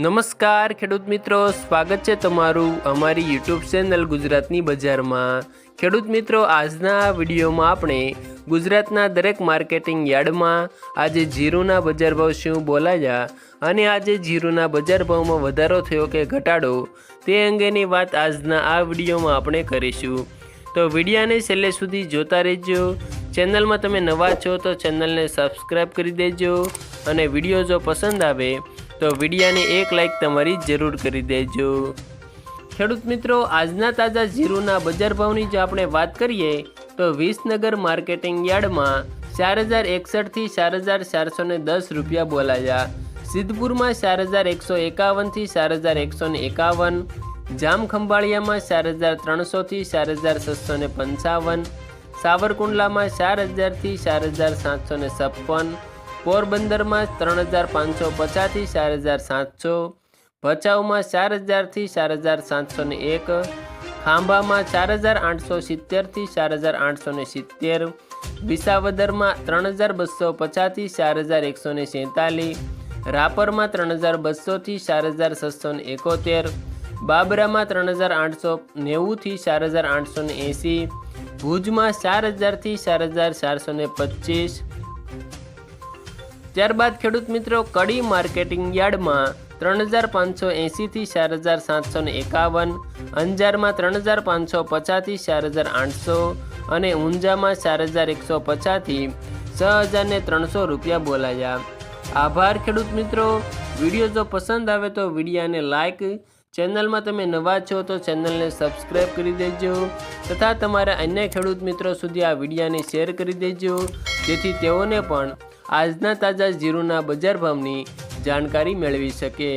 નમસ્કાર ખેડૂત મિત્રો, સ્વાગત છે તમારું અમારી યુટ્યુબ ચેનલ ગુજરાતની બજારમાં. ખેડૂત મિત્રો, આજના વિડીયોમાં આપણે ગુજરાતના દરેક માર્કેટિંગ યાર્ડમાં આજે જીરુના બજાર ભાવ શું બોલાયા અને આજે જીરુના બજાર ભાવમાં વધારો થયો કે ઘટાડો તે અંગેની વાત આજના આ વિડીયોમાં આપણે કરીશું. તો વિડીયાને છેલ્લે સુધી જોતા રહેજો. ચેનલમાં તમે નવા છો તો ચેનલને સબસ્ક્રાઈબ કરી દેજો અને વીડિયો જો પસંદ આવે તો વિડીયાને એક લાઇક તમારી જરૂર કરી દેજો. ખેડૂત મિત્રો, આજના તાજા જીરુના બજાર ભાવની જો આપણે વાત કરીએ, તો વિસનગર માર્કેટિંગ યાર્ડમાં ચાર હજાર એકસઠથી ચાર હજાર ચારસો ને દસ રૂપિયા બોલાયા. સિદ્ધપુરમાં ચાર હજાર એકસો એકાવનથી ચાર હજાર એકસો એકાવન. જામ ખંભાળિયામાં ચાર હજાર ત્રણસોથી ચાર હજાર છસો પંચાવન. સાવરકુંડલામાં ચાર હજારથી ચાર હજાર સાતસો ને છપ્પન. પોરબંદરમાં ત્રણ હજાર પાંચસો પચાસથી ચાર હજાર સાતસો, ભચાઉમાં ચાર હજારથી ચાર હજાર સાતસો ને એક, ખાંભામાં ચાર હજાર આઠસો સિત્તેરથી ચાર હજાર આઠસો ને સિત્તેર, વિસાવદરમાં ત્રણ હજાર બસો પચાસથી ચાર હજાર એકસો ને સેતાલીસ, રાપરમાં ત્રણ હજાર બસોથી ચાર હજાર છસો ને એકોતેર, બાબરામાં ત્રણ હજાર આઠસો નેવુંથી ચાર હજાર આઠસો ને એંસી, ભુજમાં ચાર હજારથી ચાર હજાર ચારસો ને પચીસ ત્યારબાદ ખેડૂત મિત્રો કડી માર્કેટિંગ યાર્ડમાં ત્રણ હજાર પાંચસો એંસીથી ચાર હજાર સાતસો ને એકાવન, અંજારમાં ત્રણ હજાર પાંચસો પચાસથી ચાર હજાર આઠસો અને ઊંઝામાં ચાર હજાર એકસો પચાસથી છ હજાર ને ત્રણસો રૂપિયા બોલાયા. આભાર ખેડૂત મિત્રો. વીડિયો જો પસંદ આવે તો વિડીયાને લાઈક, ચેનલમાં તમે નવા છો તો ચેનલને સબસ્ક્રાઈબ કરી દેજો તથા તમારા અન્ય ખેડૂત મિત્રો સુધી આ વિડીયાને શેર કરી દેજો, જેથી તેઓને પણ આજના તાજા જીરુના બજાર ભાવની જાણકારી મેળવી શકે.